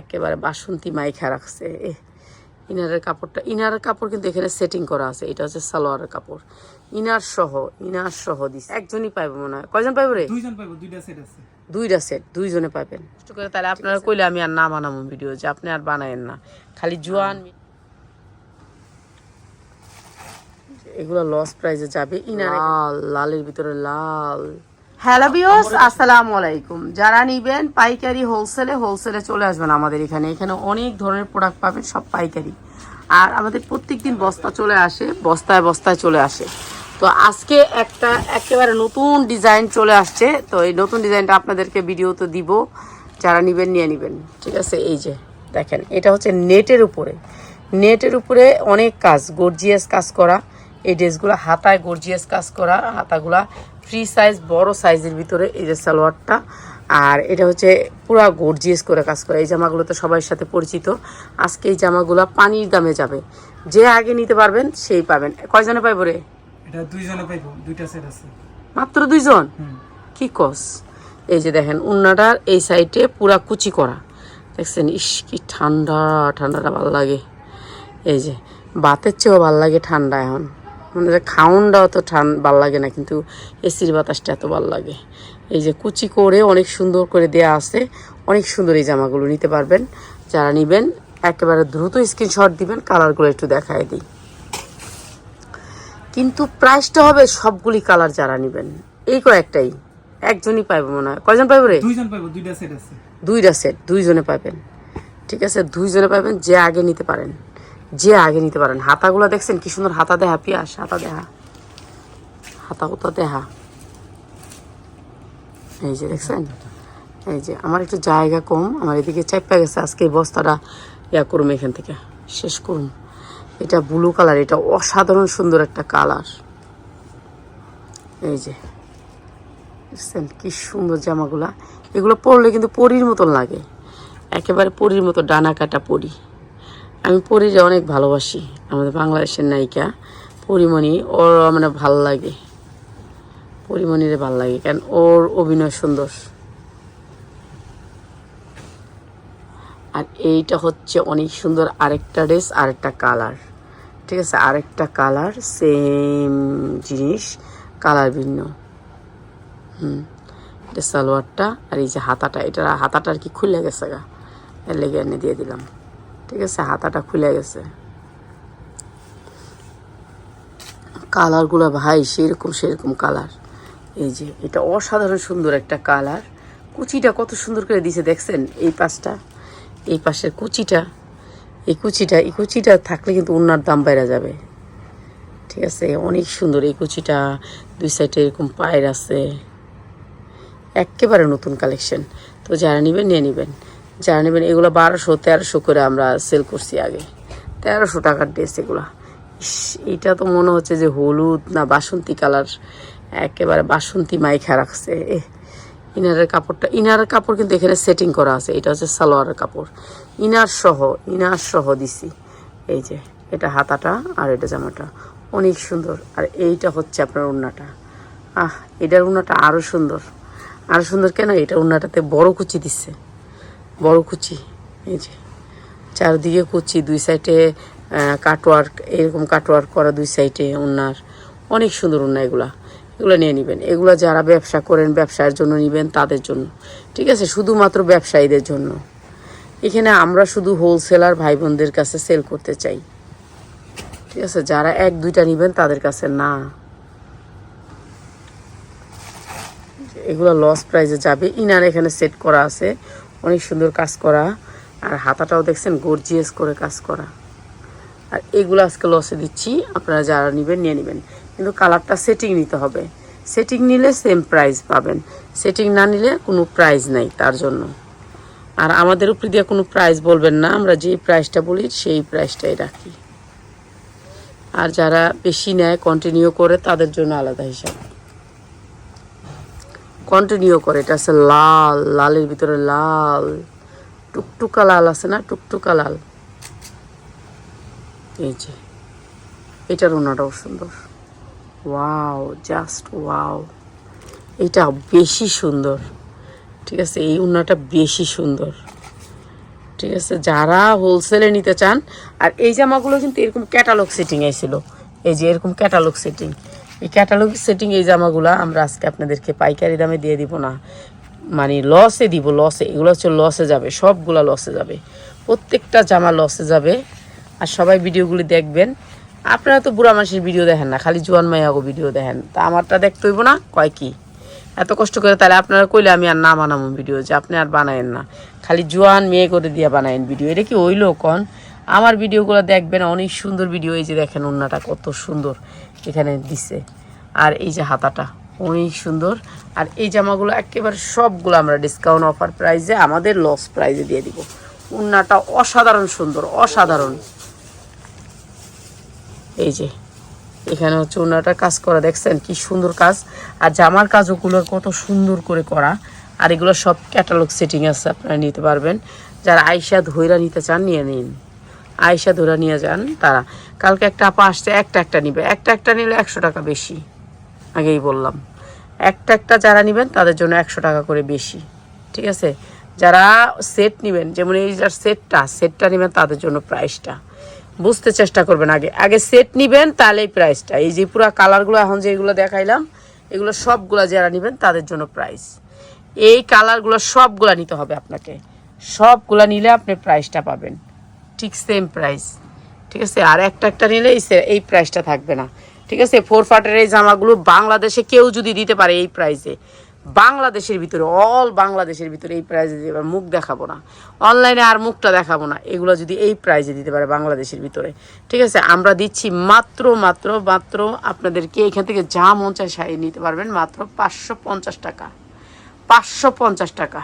একেবারে বাসন্তী মাইখা রাখছে। এ, ইনারের কাপড়টা ইনারের কাপড় কিন্তু এখানে সেটিং করা আছে। এটা হচ্ছে সালোয়ারের কাপড়। ইনার সহ ইনার সহ দিস একজনই পাইবে মনে হয়। কয়জন পাইবে রে? দুইজন পাইবো দুইটা সেট আছে। দুইটা সেট দুইজনে পাবেন কষ্ট করে তাহলে আপনারা কইলে আমি আর না বানাবো ভিডিও যে আপনি আর বানায়েন না। খালি জোয়ান এগুলো লস প্রাইজে যাবে। ইনার লাল। লালের ভিতরে লাল। হ্যালো বিওস আসসালামু আলাইকুম যারা নিবেন, পাইকারি হোলসেলে হোলসেলে চলে আসবেন আমাদের এখানে। এখানে অনেক ধরনের প্রোডাক্ট পাবেন, সব পাইকারি। আর আমাদের প্রত্যেকদিন বস্তা চলে আসে, বস্তায় বস্তায় চলে আসে। তো আজকে একটা একেবারে নতুন ডিজাইন চলে আসছে। তো এই নতুন ডিজাইনটা আপনাদেরকে ভিডিও তো দিব। যারা নিবেন, নিয়ে নিবেন। ঠিক আছে? এই যে, দেখেন, এটা হচ্ছে নেটের উপরে। নেটের উপরে অনেক কাজ গর্জিয়াস কাজ করা। এই ড্রেসগুলো হাতায় গর্জিয়াস কাজ করা, হাতাগুলা ফ্রি সাইজ বড় সাইজের ভিতরে এই যে সালোয়ারটা। আর এটা হচ্ছে পুরা গর্জিয়াস করে কাজ করে। এই জামাগুলো তো সবার সাথে পরিচিত। আজকে এই জামাগুলো পানির দামে যাবে। যে আগে নিতে পারবেন সেই পাবেন। কয়জনে পাইব রে? এটা দুইজনে পাইবো। দুইটা সেট আছে। মাত্র দুইজন? কি কস? এই যে দেখেন উন্নাটার এই সাইডে পুরা কুচি করা। দেখছেন ইস কি ঠান্ডা ঠান্ডাটা ভালো লাগে। এই যে বাতের চেয়েও ভালো লাগে ঠান্ডা এখন। মানে যে খাউনটাও তো ঠান ভালো লাগে না কিন্তু এসির বাতাসটা এত ভালো লাগে। এই যে কুচি করে অনেক সুন্দর করে দেয়া আছে অনেক সুন্দর এই জামাগুলো নিতে পারবেন। যারা নেবেন একেবারে দ্রুত স্ক্রিনশট দিবেন কালারগুলো একটু দেখায় দিই। কিন্তু প্রাইসটা হবে সবগুলি কালার যারা নেবেন। এই কয়েকটাই। একজনই পাইবো মনে হয়। কয়জন পাইবো রে? দুইজন পাইবো দুইটা সেট আছে। দুইটা সেট দুইজনে পাবেন। ঠিক আছে দুইজনে পাবেন যে আগে নিতে পারেন। যে আগে নিতে পারেন। হাতাগুলো দেখছেন কি সুন্দর হাতা দেহা, পিয়াস হাতা দেহা। হাতা হুতা দেহা। এই যে দেখছেন? এই যে আমার একটু জায়গা কম, আমার এদিকে চাপা গেছে, আজকে এই বস্তাটা ইয়া করুম এখান থেকে, শেষ করুম। এটা ব্লু কালার এটা অসাধারণ সুন্দর একটা কালার এই যে, দেখছেন কি সুন্দর জামাগুলা। এগুলো পরলে কিন্তু পরীর মতন লাগে। একেবারে পরির মতো ডানা কাটা পরি। আমি পরীরে অনেক ভালোবাসি, আমাদের বাংলাদেশের নায়িকা। পরিমণি, ওর মানে ভালো লাগে। পরিমণিরে ভালো লাগে, কারণ ওর অভিনয় সুন্দর। আর এইটা হচ্ছে অনেক সুন্দর আরেকটা ড্রেস, আরেকটা কালার। ঠিক আছে, আরেকটা কালার, সেম জিনিস, কালার ভিন্ন। হুম, এটা সালোয়ারটা আর এই যে হাতাটা, এটা হাতাটা আর কি খুলে গেছে গা। লেগে এনে দিয়ে দিলাম। ঠিক আছে, হাতাটা খুলে গেছে। কালারগুলো ভাই সেরকম সেরকম কালার। এই যে, এটা অসাধারণ সুন্দর একটা কালার। কুচিটা কত সুন্দর করে দিছে দেখছেন? এই পাশটা, এই পাশের কুচিটা, এই কুচিটা এই কুচিটা থাকলে কিন্তু উন্নার দাম বাইরে যাবে। ঠিক আছে, অনেক সুন্দর এই কুচিটা, দুই সাইডে এরকম পায়ের আছে। একেবারে নতুন কালেকশন তো যারা নেবেন, নিয়ে নেবেন। যারা নেবেন এগুলো বারোশো তেরোশো করে আমরা সেল করছি আগে। তেরোশো টাকার ড্রেস এগুলো। এটা তো মনে হচ্ছে যে হলুদ না বাসন্তী কালার একেবারে বাসন্তী মাইখা রাখছে। এ, ইনারের কাপড়টা ইনারের কাপড় কিন্তু এখানে সেটিং করা আছে। এটা হচ্ছে সালোয়ারের কাপড়। ইনার সহ ইনার সহ দিছি। এই যে এটা হাতাটা আর এটা জামাটা। অনেক সুন্দর। আর এইটা হচ্ছে আপনার উন্নাটা আহ এটার উন্নাটা আরও সুন্দর। আরও সুন্দর কেন? এটা উন্নাটাতে বড় কুচি দিচ্ছে। বড় কুচি, এই যে। চারদিকে কুচি, দুই সাইডে কাটওয়ার্ক এরকম কাটওয়ার্ক করা দুই সাইডে উন্নার। অনেক সুন্দর উন্না এগুলা। এগুলো নিয়ে নেবেন। এগুলো যারা ব্যবসা করেন, ব্যবসার জন্য নেবেন, তাদের জন্য। ঠিক আছে? শুধুমাত্র ব্যবসায়ীদের জন্য। এখানে আমরা শুধু হোলসেলার ভাই বোনদের কাছে সেল করতে চাই। ঠিক আছে? যারা এক, দুইটা নেবেন, তাদের কাছে না। এগুলো লস প্রাইজে যাবে। ইনার এখানে সেট করা আছে। অনেক সুন্দর কাজ করা। আর হাতাটাও দেখছেন গর্জিয়াস করে কাজ করা। আর এগুলো আজকে লসে দিচ্ছি, আপনারা যারা নেবেন নিয়ে নেবেন। কিন্তু কালারটা সেটিং নিতে হবে। সেটিং নিলে সেম প্রাইস পাবেন। সেটিং না নিলে কোনো প্রাইস নাই তার জন্য। আর আমাদের উপরে দিয়ে কোনো প্রাইস বলবেন না, আমরা যেই প্রাইসটা বলি সেই প্রাইসটাই রাখি। আর যারা বেশি নেয় কন্টিনিউ করে, তাদের জন্য আলাদা হিসাব। কন্টিনিউ করে, এটা আছে লাল, লালের ভিতরে লাল। টুকটুকা লাল আছে না? টুকটুকা লাল। এই যে, এটার ওনাটাও সুন্দর। ওয়াও জাস্ট ওয়াও এটা বেশি সুন্দর। ঠিক আছে, এই উন্নাটা বেশি সুন্দর। ঠিক আছে, যারা হোলসেলে নিতে চান, আর এই জামাগুলো কিন্তু এরকম ক্যাটালগ সেটিং ছিল। এই যে এরকম ক্যাটালগ সেটিং এই ক্যাটালগ সেটিং এই জামাগুলো আমরা আজকে আপনাদেরকে পাইকারি দামে দিয়ে দিব না। মানে লসে দিব লসে এগুলো হচ্ছে লসে যাবে, সবগুলা লসে যাবে। প্রত্যেকটা জামা লসে যাবে। আর সবাই ভিডিওগুলি দেখবেন। আপনারা তো বুড়া মানুষের ভিডিও দেখেন না, খালি জোয়ান মাইয়াগো ভিডিও দেখেন। তা আমারটা দেখতে হইব না? কয় কি? এত কষ্ট করে তাহলে আপনারা কইলে আমি আর না বানাবো ভিডিও যে আপনি আর বানায়েন না। খালি জোয়ান মেয়ে করে দিয়ে বানায়েন ভিডিও। এটা কি হইল কন? আমার ভিডিওগুলো দেখবেন, অনেক সুন্দর ভিডিও। এই যে দেখেন ওন্নাটা কত সুন্দর। এখানে দিছে। আর এই যে হাতাটা, অনেক সুন্দর। আর এই জামাগুলো একেবারে সবগুলো আমরা ডিসকাউন্ট অফার প্রাইসে আমাদের লস প্রাইসে দিয়ে দিব। উন্নাটা অসাধারণ সুন্দর, অসাধারণ। এই যে, এখানে হচ্ছে ওনাটা কাজ করা, দেখছেন কি সুন্দর কাজ। আর জামার কাজগুলো কত সুন্দর করে করা। আর এগুলো সব ক্যাটালগ সেটিং আছে, আপনারা নিতে পারবেন। যারা আয়সা ধৈরা নিতে চান, নিয়ে নিন। আয়সা ধৈরা নিয়ে যান তারা। কালকে একটা আপা আসছে, একটা একটা নিবে। একটা একটা নিলে একশো টাকা বেশি। আগেই বললাম। একটা একটা যারা নেবেন, তাদের জন্য একশো টাকা করে বেশি। ঠিক আছে? যারা সেট নেবেন, যেমন এই যার সেটটা সেটটা নেবেন, তাদের জন্য প্রাইসটা বুঝতে চেষ্টা করবেন আগে। আগে সেট নেবেন তাহলে এই প্রাইসটা এই যে পুরো কালারগুলো এখন যে যেগুলো দেখাইলাম, এগুলো সবগুলো যারা নেবেন, তাদের জন্য প্রাইস এই কালারগুলো সবগুলো নিতে হবে আপনাকে। সবগুলো নিলে আপনি প্রাইসটা পাবেন। ঠিক সেম প্রাইস ঠিক আছে? আর একটা একটা নিলে এই প্রাইসটা থাকবে না। ঠিক আছে? ফোর ফাটের এই জামাগুলো বাংলাদেশে কেউ যদি দিতে পারে এই প্রাইসে বাংলাদেশের ভিতরে অল বাংলাদেশের ভিতরে এই প্রাইসে দিতে পারে মুখ দেখাবো না। অনলাইনে আর মুখটা দেখাবো না। এগুলো যদি এই প্রাইসে দিতে পারে বাংলাদেশের ভিতরে। ঠিক আছে? আমরা দিচ্ছি মাত্র মাত্র মাত্র আপনাদেরকে এখান থেকে যা মন চায় শাড়ি নিতে পারবেন মাত্র পাঁচশো পঞ্চাশ টাকা। পাঁচশো পঞ্চাশ টাকা।